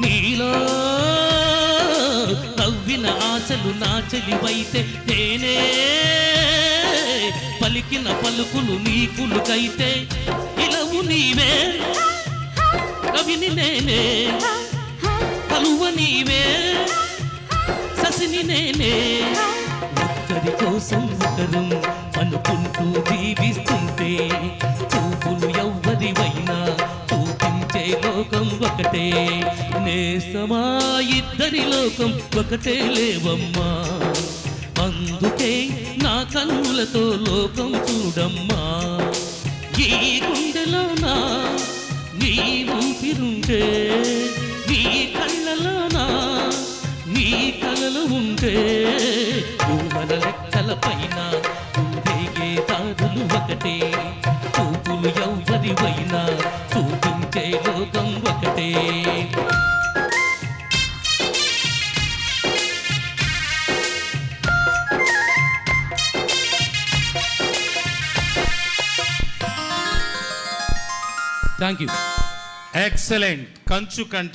నీలో నవ్విన ఆశలు నా చెలివైతే నేనే. పలికిన పలుకులు నీకులుకైతే ఇలవు నీవే. కవిని నేనే. కలువ నీవే. ససిని నేనే. ఒక్కరి కోసం ఒకరు అనుకుంటూ జీవిస్తుంది లోకం ఒకటే. నేసమా ఇద్దరి లోకం ఒకటే లేవమ్మా. అందుకే నా కన్నులతో లోకం చూడమ్మా. ఈ గుండెలోనా నీ ఊపిరుంటే నీ కళ్ళలోనా నీ కలలు ఉంటే ఊహల లెక్కల పైన ఊరేగే దారులు ఒకటే. చూపులు ఎవరివైనా లోకం ఒకటే. థ్యాంక్ యూ ఎక్సలెంట్ కంచు కంఠ